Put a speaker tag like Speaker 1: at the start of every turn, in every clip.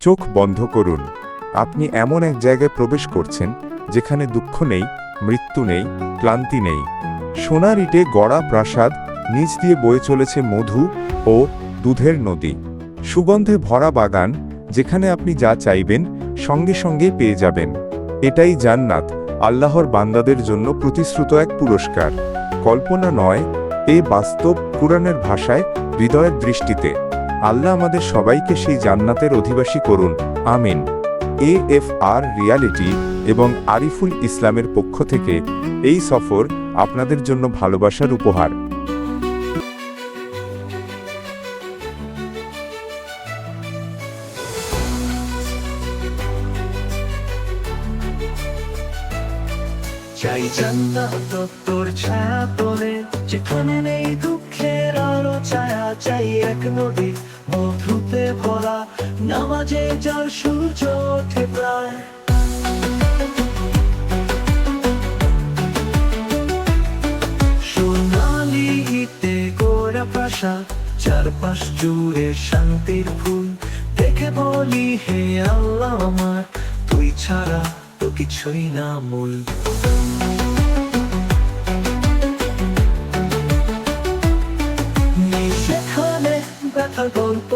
Speaker 1: চোখ বন্ধ করুন। আপনি এমন এক জায়গায় প্রবেশ করছেন, যেখানে দুঃখ নেই, মৃত্যু নেই, ক্লান্তি নেই। সোনার ইটে গড়া প্রাসাদ, নিচ দিয়ে বয়ে চলেছে মধু ও দুধের নদী। সুগন্ধে ভরা বাগান, যেখানে আপনি যা চাইবেন, সঙ্গে সঙ্গে পেয়ে যাবেন। এটাই জান্নাত, আল্লাহর বান্দাদের জন্য প্রতিশ্রুত এক পুরস্কার। কল্পনা নয় এই বাস্তব কুরআনের ভাষায় হৃদয়ের দৃষ্টিতে। আল্লাহ আমাদের সবাইকে সেই জান্নাতের অধিবাসী করুন, আমিন। এ এফ আর রিয়ালিটি এবং আরিফুল ইসলামের পক্ষ থেকে এই সফর আপনাদের জন্য ভালোবাসার উপহার।
Speaker 2: চাই জান্নাত তোর ছায়া তোলে, যেখানে নেই দুঃখের আলো, ছায়া চাই এক নদী। মধুতে ভরা নামাজে যার সূর্য ওঠে প্রায়। সোনালি ইতে গোড়া প্রাসাদ, চারপাশ জুড়ে শান্তির ফুল। দেখে বলি, হে আল্লাহ আমার, তুই ছাড়া তো কিছুই না মূল। ব্যথার গল্প।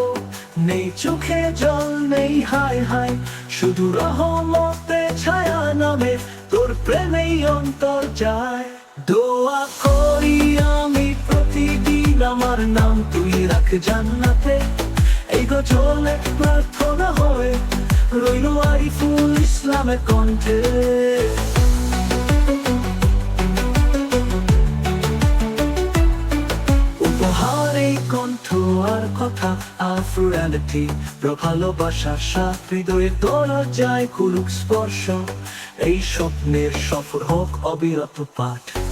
Speaker 2: নেই চোখে জল, নেই হাই হাই শুধু রহমতে ছায়া নামে, তোর প্রেমেই অন্তর যায়। দোয়া করি আমি প্রতিদিন আমার নাম তুই রাখ জান্নাতে। এই গজলে প্রার্থনা হয়ে, রইল আরিফুল ইসলামের কণ্ঠে। কণ্ঠ আর কথা আফ্রুয়ালিটি ভালোবাসা, সাত হৃদয়ে তোলা যায় কুলুক স্পর্শ। এই স্বপ্নের সফর হোক অবিরত পাঠ।